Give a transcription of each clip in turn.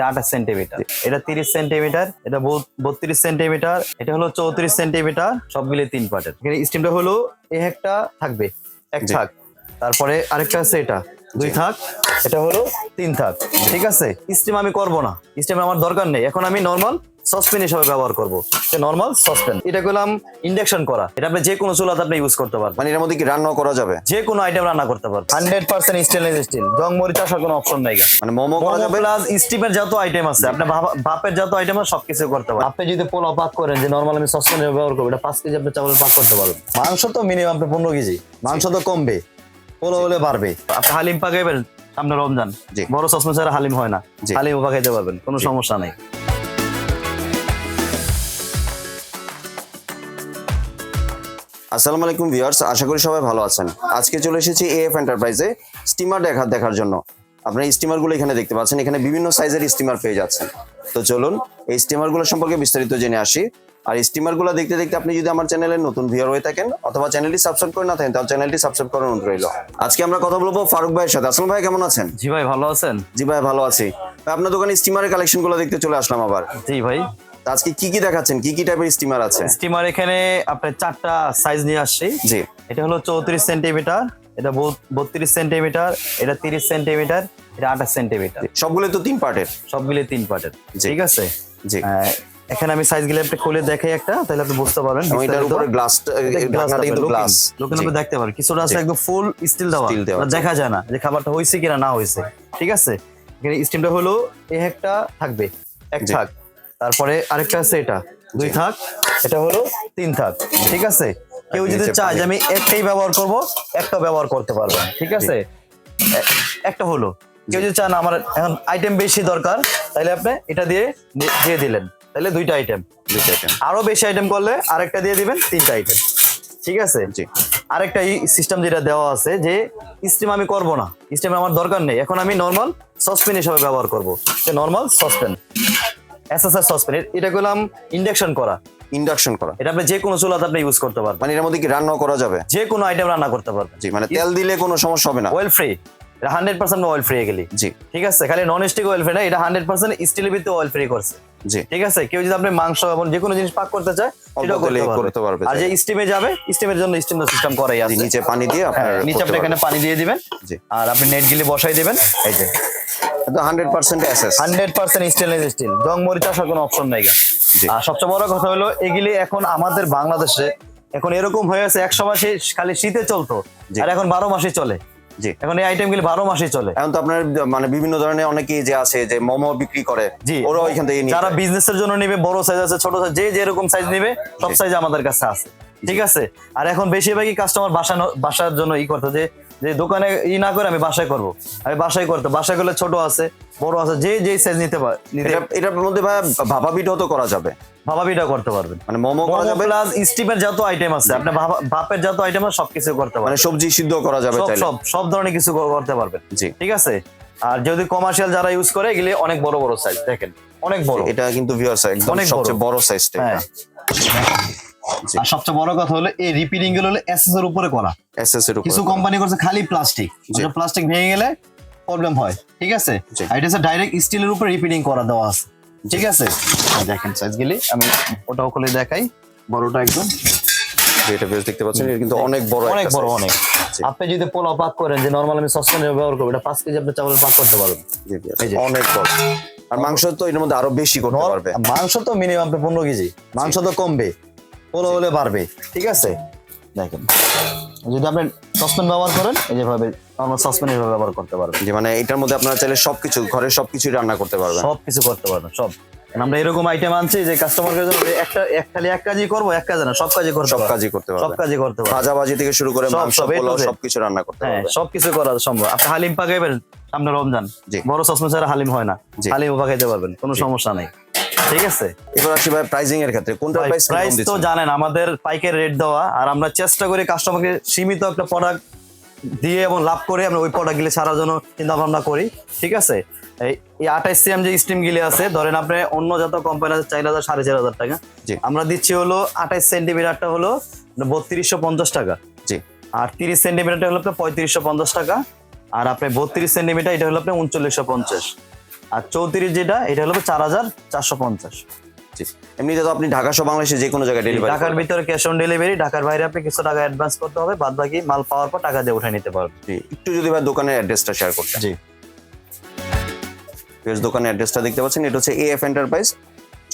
এটা আঠাশ সেন্টিমিটার। এটা তিরিশ সেন্টিমিটার এটা বত্রিশ সেন্টিমিটার এটা হলো চৌত্রিশ সেন্টিমিটার সব মিলে তিন পার্টের এখানে স্টিমটা হলো এই একটা থাকবে এক থাক। তারপরে আরেকটা আছে এটা দুই থাক এটা হলো তিন থাক। ঠিক আছে? স্টিম আমি করব না। স্টিম আমার দরকার নেই। এখন আমি নর্মাল সসপেন হিসেবে ব্যবহার করব। নর্মাল সসপেন এটা করলাম ইন্ডাকশন করা। এটা আপনি যে কোনো চুলাতে আপনি ইউজ করতে পারবেন। মানে এর মধ্যে কি রান্না করা যাবে? যে কোনো আইটেম রান্না করতে পারবেন। হান্ড্রেড পার্সেন্ট স্টেনলেস স্টিল জং মরিচ আসার কোনো অপশন নাই মানে মোমো করা যাবে? প্লাস স্টিমের যত আইটেম আছে। আপনার ভাপা- ভাপের যত আইটেম আছে সবকিছু করতে পারবেন। আপনি যদি পোলাও পাক করেন যে নর্মাল আমি সসপ্যানে ব্যবহার করব এটা পাঁচ কেজি আপনি চাউল পাক করতে পারবেন। মাংস তো মিনিমাম আপনি পনেরো কেজি। মাংস তো কমবে। পোলাও হলে বাড়বে। আপনি হালিম পাকাইবেন সামনে রমজান। বড় সসপ্যান ছাড়া হালিম হয় না। হালিম পাকাইতে পারবেন কোনো সমস্যা নেই। আসসালামু আলাইকুম ভিউয়ার্স আশা করি সবাই ভালো আছেন। আজকে চলে এসেছি এএফ এন্টারপ্রাইজে স্টিমার দেখা দেখার জন্য। আপনার এই স্টিমারগুলো এখানে দেখতে পাচ্ছেন এখানে বিভিন্ন সাইজের স্টিমার পেয়ে যাচ্ছেন। তো চলুন এই স্টিমারগুলো সম্পর্কে বিস্তারিত জেনে আসি। আর স্টিমারগুলো দেখতে দেখতে আপনি যদি আমার চ্যানেলে নতুন ভিউয়ার হয়ে থাকেন অথবা চ্যানেলটি সাবস্ক্রাইব করে না থাকেন তাহলে চ্যানেলটি সাবস্ক্রাইব করার অনুরোধ রইল। আজকে আমরা কথা বলব ফারুক ভাইয়ের সাথে। আসলাম ভাই কেমন আছেন? জি ভাই ভালো আছেন? জি ভাই ভালো আছি। আপনার দোকানে স্টিমারের কালেকশনগুলো দেখতে চলে আসলাম আবার। জি ভাই। আজকে কি কি দেখাচ্ছেন? কি কি টাইপের স্টিমার আছে? স্টিমার এখানে আপনার চারটা সাইজ নিয়ে আসছি। জি। এটা হলো চৌত্রিশ সেন্টিমিটার এটা বত্রিশ সেন্টিমিটার এটা তিরিশ সেন্টিমিটার এটা আঠাশ সেন্টিমিটার সবগুলো তো তিন পার্টের সব মিলে তিন পার্টের ঠিক আছে? জি। এখানে আমি সাইজগুলো একটু খুলে দেখাই একটা তাহলে আপনি বুঝতে পারবেন এটার উপরে গ্লাস ঢাকনাটা কিন্তু গ্লাস লোকের আপনি দেখতে পারেন কিছুটা আছে একদম ফুল স্টিল দেওয়া। Steel দেখা যায় না যে খাবারটা হয়েছে কিনা না হয়েছে। ঠিক আছে? এখানে স্টিমটা হলো এই একটা থাকবে এক থাক। তারপরে আরেকটা আছে এটা। দুই থাক। এটা হলো তিন থাক। ঠিক আছে? কেউ যদি চায় যে আমি একটাই ব্যবহার করব একটা ব্যবহার করতে পারবেন ঠিক আছে? একটা হলো। কেউ যদি চান আমার এখন আইটেম বেশি দরকার তাহলে আপনি এটা দিয়ে দিয়ে দিলেন। তাহলে দুইটা আইটেম দুইটা item। আরও বেশি আইটেম করলে আরেকটা দিয়ে দিবেন তিনটা আইটেম ঠিক আছে? জি। আরেকটা সিস্টেম যেটা দেওয়া আছে যে স্টিম আমি করব না। স্টিম আমার দরকার নেই। এখন আমি নর্মাল সসপেন হিসাবে ব্যবহার করব। নর্মাল সসপেন এসএসআর সসপেন এটা করলাম ইন্ডাকশন করা। ইন্ডাকশন করা। এটা আপনি যে কোনো চুলাতে আপনি ইউজ করতে পারবেন। মানে এর মধ্যে কি রান্না করা যাবে? যে কোনো আইটেম রান্না করতে পারবেন। জি মানে তেল দিলে কোনো সমস্যা হবে না। অয়েল ফ্রি এটা হান্ড্রেড পার্সেন্ট অয়েল ফ্রি গেলি জি। ঠিক আছে খালি নন স্টিক অয়েল ফ্রি না এটা হান্ড্রেড পার্সেন্ট স্টিলের ভিতরে অয়েল ফ্রি করছে। জি। ঠিক আছে কেউ যদি আপনি মাংস এবং যে কোনো জিনিস পাক করতে চায় সেটাও করতে পারবে, আর যে স্টিমে যাবে স্টিমের জন্য স্টিম সিস্টেম করাই আছে। নিচে পানি দিয়ে হ্যাঁ, নিচে আপনি এখানে পানি দিয়ে দিবেন। জি। আর আপনি নেট গিলে বসাই দিবেন এই যে। হান্ড্রেড পার্সেন্ট অ্যাসেস হান্ড্রেড পার্সেন্ট স্টেনলেস স্টিল জং মরিচ আসার কোনো অপশন নাই আর সবচেয়ে বড় কথা হলো এগুলি এখন আমাদের বাংলাদেশে এখন এরকম হয়ে একশো মাসে খালি শীতে চলতো আর এখন বারো মাসে চলে। জি। এখন এই আইটেম গুলি বারো মাসে চলে। এখন তো আপনার মানে বিভিন্ন ধরনের অনেকেই যে আছে যে মোমো বিক্রি করে জি। ওরাও এখান থেকে যারা যায়। বিজনেসের জন্য নিবে বড় সাইজ আছে ছোট সাইজ যে যেরকম সাইজ নিবে সব। সাইজ আমাদের কাছে আছে। ঠিক আছে? আর এখন বেশিরভাগই কাস্টমার বাসা বাসার জন্য ই করতো যে যে দোকানে ই না করে আমি বাসায় করব। আমি বাসায় করতে বাসায় করলে ছোট আছে বড় আছে যে যে সাইজ নিতে পারে এটার মধ্যে ভাই ভাপা পিঠাও তো করা যাবে। ভাবা পিঠা করতে পারবেন। মানে মোমো করা যাবে। প্লাস স্টিমের যত আইটেম আছে আপনি ভাপা- ভাপের যত আইটেম আছে সবকিছু করতে মানে সবজি সিদ্ধ করা যাবে সব সব সব ধরনের কিছু করতে পারবেন। জি। ঠিক আছে? আর যদি কমার্শিয়াল যারা ইউজ করে এগুলি অনেক বড় বড় সাইজ দেখেন। অনেক বড়। এটা কিন্তু ভিউয়ার্স একদম অনেক। সবচেয়ে বড় সাইজটা হ্যাঁ। আর সবচেয়ে বড় কথা হলো এই রিপিটিংগুলো হলো এসএস এর উপরে করা। এসএস এর উপর কিছু কোম্পানি করছে খালি প্লাস্টিক জি। প্লাস্টিক ভেঙে গেলে প্রবলেম হয় ঠিক আছে? আর এটা হচ্ছে ডাইরেক্ট স্টিলের উপরে রিপিটিং করা দেওয়া আছে ঠিক আছে? দেখেন সাইজ গুলি আমি ওটাও খুলে দেখাই বড়টা একদম। এটা বেশ দেখতে পাচ্ছেন এটা কিন্তু অনেক বড় অনেক বড় অনেক। আপনি যদি পোলাও পাক করেন যে নর্মাল আমি সসপ্যানে ব্যবহার করব এটা পাঁচ কেজি আপনি চাউলের পাক করতে পারবেন। অনেক বড়। আর মাংস তো এর মধ্যে আরও বেশি করতে পারবে। মাংস তো মিনিমাম পনেরো কেজি মাংস তো কমবে। পোলাও হলে বাড়বে ঠিক আছে? দেখেন যদি আপনি সসপ্যান ব্যবহার করেন এই যেভাবে নর্মাল সসপ্যান হিসেবে ব্যবহার করতে পারবেন যে মানে এটার মধ্যে আপনারা চাইলে সবকিছু ঘরের সবকিছু রান্না করতে পারবেন। সব কিছু করতে পারবেন সব। আমরা এরকম আইটেম আনছি যে কাস্টমার একটা এক খালি এক কাজই করব এক কাজ না সব কাজই করতে সব কাজই করতে পারবে সব কাজই করতে পারব। ভাজা ভাজি থেকে শুরু করে মাংস পোলাও। সবকিছু রান্না করতে পারবে হ্যাঁ সবকিছু করা সম্ভব। আপনি হালিম পাকাইবেন সামনে রমজান। বড় সসমে ছাড়া হালিম হয় না। হালিম পাকাইতে পারবেন কোনো সমস্যা নেই। ঠিক আছে? এবার আসি ভাই প্রাইজিং এর ক্ষেত্রে। কোনটা প্রাইস প্রাইস তো জানেন আমাদের পাইকারি রেট দেওয়া আর আমরা চেষ্টা করি কাস্টমারকে সীমিত একটা প্রোডাক্ট দিয়ে এবং লাভ করে আমরা ওই প্রোডাক্ট গুলি ছাড়ার জন্য চিন্তা ভাবনা করি ঠিক আছে? এই আঠাইশ সিএম যে স্টিম গিলি আছে ধরেন আপনি অন্য যত কোম্পানি আছে চার হাজার সাড়ে চার হাজার টাকা। আমরা দিচ্ছি হলো আঠাইশ সেন্টিমিটারটা হলো বত্রিশশো পঞ্চাশ টাকা। জি। আর তিরিশ সেন্টিমিটারটা হলো আপনার পঁয়ত্রিশশো পঞ্চাশ টাকা আর আপনার বত্রিশ সেন্টিমিটার এটা হলো আপনার উনচল্লিশশো পঞ্চাশ। আর চৌত্রিশ যেটা এটা হলো চার হাজার চারশো পঞ্চাশ। জি। এমনিতে তো আপনি ঢাকা সহ বাংলাদেশে যে কোনো জায়গায় ডেলিভারি ঢাকার ভিতরে ক্যাশ অন ডেলিভারি ঢাকার বাইরে আপনি কিছু টাকা অ্যাডভান্স করতে হবে বাদ বাকি মাল পাওয়ার পর টাকা দিয়ে উঠে নিতে পারবেন। একটু যদি ভাই দোকানের অ্যাড্রেসটা শেয়ার করতে। জি। দোকানের অ্যাড্রেসটা দেখতে পাচ্ছেন এটা হচ্ছে AF enterprise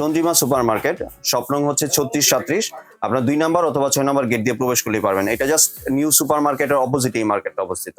Chandrima super market স্বপ্নং হচ্ছে ছত্রিশ সাত্রিশ। আপনার দুই নাম্বার অথবা ছয় নাম্বার গেট দিয়ে প্রবেশ করলেই পারবেন। এটা জাস্ট নিউ সুপার মার্কেটের অপোজিট এই মার্কেটটা অবস্থিত।